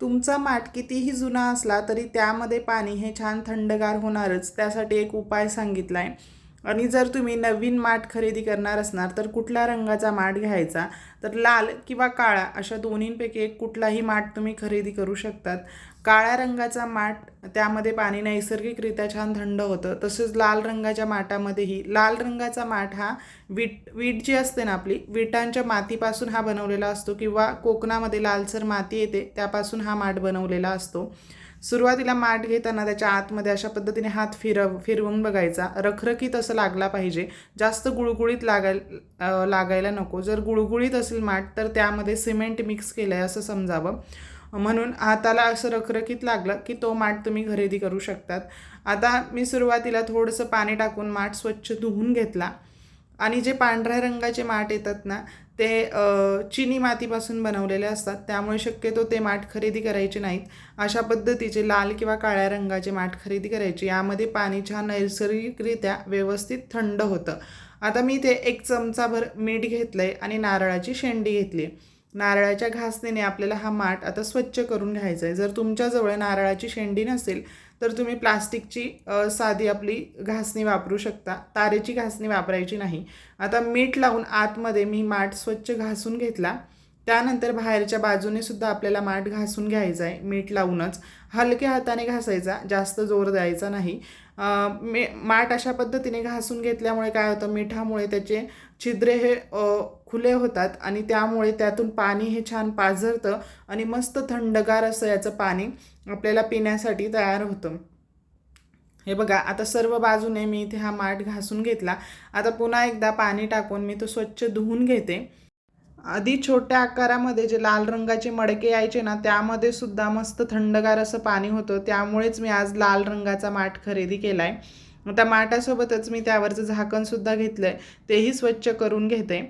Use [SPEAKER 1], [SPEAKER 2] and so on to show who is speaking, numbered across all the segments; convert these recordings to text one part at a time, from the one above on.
[SPEAKER 1] तुमचा माठ कितीही जुना असला तरी त्यामध्ये पाणी हे छान थंडगार होणारच त्यासाठी एक उपाय सांगितला आहे आणि जर तुम्ही नवीन माठ खरेदी करणार असणार तर कुठल्या रंगाचा माठ घ्यायचा? तर लाल किंवा काळा अशा दोन्हींपैकी एक कुठलाही माठ तुम्ही खरेदी करू शकतात. काळ्या रंगाचा माठ त्यामध्ये पाणी नैसर्गिकरित्या छान थंड होतं. तसेच लाल रंगाच्या माठामध्येही लाल रंगाचा माठ हा वीट वीट जी असते ना आपली विटांच्या मातीपासून हा बनवलेला असतो किंवा कोकणामध्ये लालसर माती येते त्यापासून हा माठ बनवलेला असतो. सुरुवातीला माठ घेताना त्याच्या आतमध्ये अशा पद्धतीने हात फिरव फिरवून बघायचा. रखरखीत असं लागला पाहिजे. जास्त गुळगुळीत लागाय लागायला नको. जर गुळगुळीत असेल माठ तर त्यामध्ये सिमेंट मिक्स केलं आहे असं समजावं. म्हणून हाताला असं रखरखीत लागलं की तो माठ तुम्ही खरेदी करू शकतात. आता मी सुरुवातीला थोडंसं पाणी टाकून माठ स्वच्छ धुवून घेतला. आणि जे पांढऱ्या रंगाचे माठ येतात ना ते चिनी मातीपासून बनवलेले असतात. त्यामुळे शक्यतो ते माठ खरेदी करायचे नाहीत. अशा पद्धतीचे लाल किंवा काळ्या रंगाचे माठ खरेदी करायचे. यामध्ये पाणी छान नैसर्गिकरित्या व्यवस्थित थंड होतं. आता मी ते एक चमचाभर मीठ घेतलं आहे आणि नारळाची शेंडी घेतली आहे नारळाच्या घासणीने आपल्याला हा माठ आता स्वच्छ करून घ्यायचा आहे जर तुमच्याजवळ नारळाची शेंडी नसेल तर तुम्ही प्लास्टिकची साधी आपली घासणी वापरू शकता. तारेची घासणी वापरायची नाही. आता मीठ लावून आतमध्ये मी माठ स्वच्छ घासून घेतला. त्यानंतर बाहेरच्या बाजूने सुद्धा आपल्याला माठ घासून घ्यायचा आहे मीठ लावूनच. हलक्या हाताने घासायचा जास्त जोर द्यायचा नाही. मे माठ अशा पद्धतीने घासून घेतल्यामुळे काय होतं मिठामुळे त्याचे छिद्रे हे खुले होतात आणि त्यामुळे त्यातून पाणी हे छान पाझरतं आणि मस्त थंडगार असं याचं पाणी आपल्याला पिण्यासाठी तयार होतं. हे बघा आता सर्व बाजूने मी इथे हा माठ घासून घेतला. आता पुन्हा एकदा पाणी टाकून मी तो स्वच्छ धुवून घेते. आधी छोट्या आकारामध्ये जे लाल रंगाचे मडके यायचे ना त्यामध्ये सुद्धा मस्त थंडगार असं पाणी होतं. त्यामुळेच मी आज लाल रंगाचा माठ खरेदी केला आहे त्या माठासोबतच मी त्यावरचं झाकणसुद्धा घेतलं आहे तेही स्वच्छ करून घेते.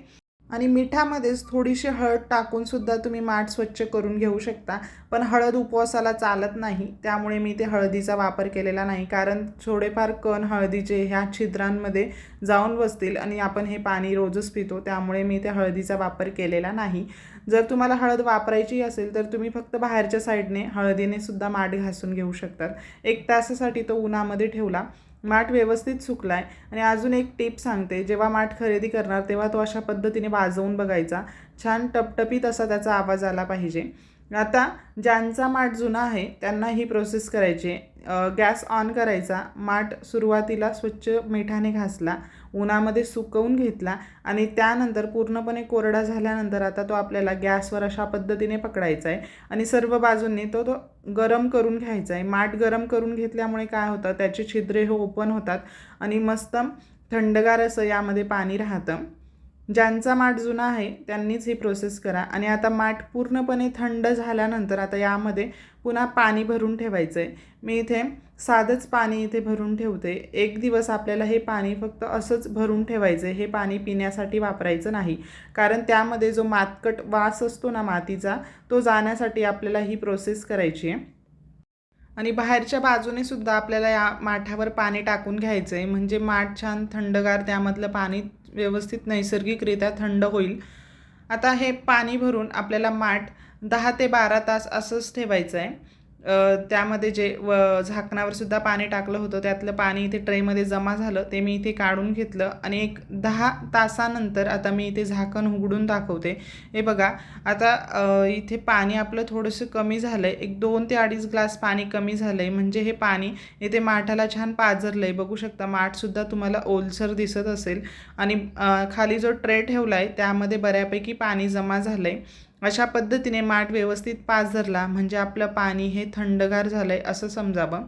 [SPEAKER 1] आणि मिठामध्येच थोडीशी हळद टाकूनसुद्धा तुम्ही माठ स्वच्छ करून घेऊ शकता. पण हळद उपवासाला चालत नाही त्यामुळे मी ते हळदीचा वापर केलेला नाही. कारण थोडेफार कण हळदीचे ह्या छिद्रांमध्ये जाऊन बसतील आणि आपण हे पाणी रोजच पितो त्यामुळे मी ते हळदीचा वापर केलेला नाही. जर तुम्हाला हळद वापरायची असेल तर तुम्ही फक्त बाहेरच्या साईडने हळदीने सुद्धा माठ घासून घेऊ शकतात. एक तासासाठी तो उन्हामध्ये ठेवला. माठ व्यवस्थित सुकला आहे आणि अजून एक टीप सांगते जेव्हा माठ खरेदी करणार तेव्हा तो अशा पद्धतीने वाजवून बघायचा. छान टपटपीत असा त्याचा आवाज आला पाहिजे. आता ज्यांचा माठ जुना आहे त्यांना ही प्रोसेस करायची आहे. गॅस ऑन करायचा माठ सुरुवातीला स्वच्छ मिठाने घासला उन्हामध्ये सुकवून घेतला आणि त्यानंतर पूर्णपणे कोरडा झाल्यानंतर आता तो आपल्याला गॅसवर अशा पद्धतीने पकडायचा आहे. आणि सर्व बाजूंनी तो तो गरम करून घ्यायचा आहे. माठ गरम करून घेतल्यामुळे काय होतं त्याचे छिद्रे हे ओपन होतात आणि मस्त थंडगार असं यामध्ये पाणी राहतं. ज्यांचा माठ जुना आहे त्यांनीच ही प्रोसेस करा. आणि आता माठ पूर्णपणे थंड झाल्यानंतर आता यामध्ये पुन्हा पाणी भरून ठेवायचं आहे मी इथे साधंच पाणी इथे भरून ठेवते. एक दिवस आपल्याला हे पाणी फक्त असंच भरून ठेवायचं आहे हे पाणी पिण्यासाठी वापरायचं नाही. कारण त्यामध्ये जो मातकट वास असतो ना मातीचा तो जाण्यासाठी आपल्याला ही प्रोसेस करायची आहे आणि बाहेरच्या बाजूने सुद्धा आपल्याला या माठावर पाणी टाकून घ्यायचं आहे म्हणजे माठ छान थंडगार त्यामधलं पाणी व्यवस्थित नैसर्गिकरित्या थंड होईल. आता हे पाणी भरून आपल्याला माठ दहा ते बारा तास असंच ठेवायचं आहे त्यामध्ये जे व झाकणावर सुद्धा पाणी टाकलं होतं. त्यातलं पाणी इथे ट्रेमध्ये जमा झालं. ते मी इथे काढून घेतलं आणि एक दहा तासानंतर आता मी इथे झाकण उघडून दाखवते. हे बघा आता इथे पाणी आपलं थोडंसं कमी झालं आहे एक दोन ते अडीच ग्लास पाणी कमी झालं आहे म्हणजे हे पाणी इथे माठाला छान पाजरलं आहे बघू शकता माठसुद्धा तुम्हाला ओलसर दिसत असेल. आणि खाली जो ट्रे ठेवला आहे त्यामध्ये बऱ्यापैकी पाणी जमा झालं आहे अशा पद्धतीने माठ व्यवस्थित पाझरला म्हणजे आपलं पाणी हे थंडगार झालं आहे असं समजावं.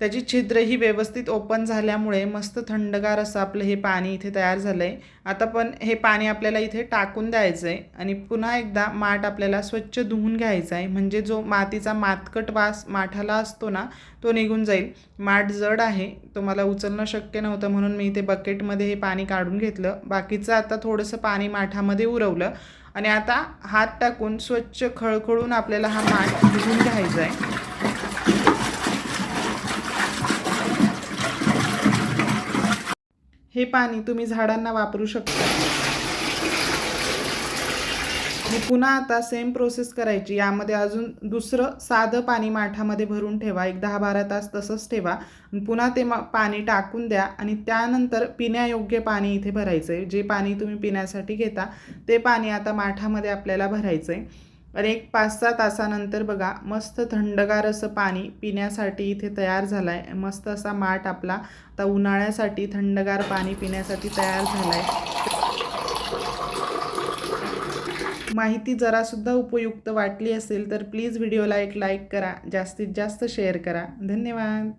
[SPEAKER 1] त्याची छिद्र ही व्यवस्थित ओपन झाल्यामुळे मस्त थंडगार असं आपलं हे पाणी इथे तयार झालं आहे आता पण हे पाणी आपल्याला इथे टाकून द्यायचं आहे आणि पुन्हा एकदा माठ आपल्याला स्वच्छ धुवून घ्यायचा आहे म्हणजे जो मातीचा मातकट वास माठाला असतो ना तो निघून जाईल. माठ जड आहे तो मला उचलणं शक्य नव्हतं म्हणून मी इथे बकेटमध्ये हे पाणी काढून घेतलं. बाकीचं आता थोडंसं पाणी माठामध्ये उरवलं आणि आता हात टाकून स्वच्छ खळखळून आपल्याला हा माठ धुवून घ्यायचा आहे हे पाणी तुम्ही झाडांना वापरू शकता. आणि पुन्हा आता सेम प्रोसेस करायची. यामध्ये अजून दुसरं साधं पाणी माठामध्ये भरून ठेवा. एक दहा बारा तास तसंच ठेवा. पुन्हा ते मा पाणी टाकून द्या. आणि त्यानंतर पिण्यायोग्य पाणी इथे भरायचं आहे जे पाणी तुम्ही पिण्यासाठी घेता ते पाणी आता माठामध्ये आपल्याला भरायचं आहे आणि एक पाच सहा तासानंतर बघा मस्त थंडगार असं पाणी पिण्यासाठी इथे तयार झालं आहे मस्त असा माठ आपला. आता उन्हाळ्यासाठी थंडगार पाणी पिण्यासाठी तयार झाला आहे माहिती जरासुद्धा उपयुक्त वाटली असेल तर प्लीज व्हिडिओला एक लाईक करा. जास्तीत जास्त शेअर करा. धन्यवाद.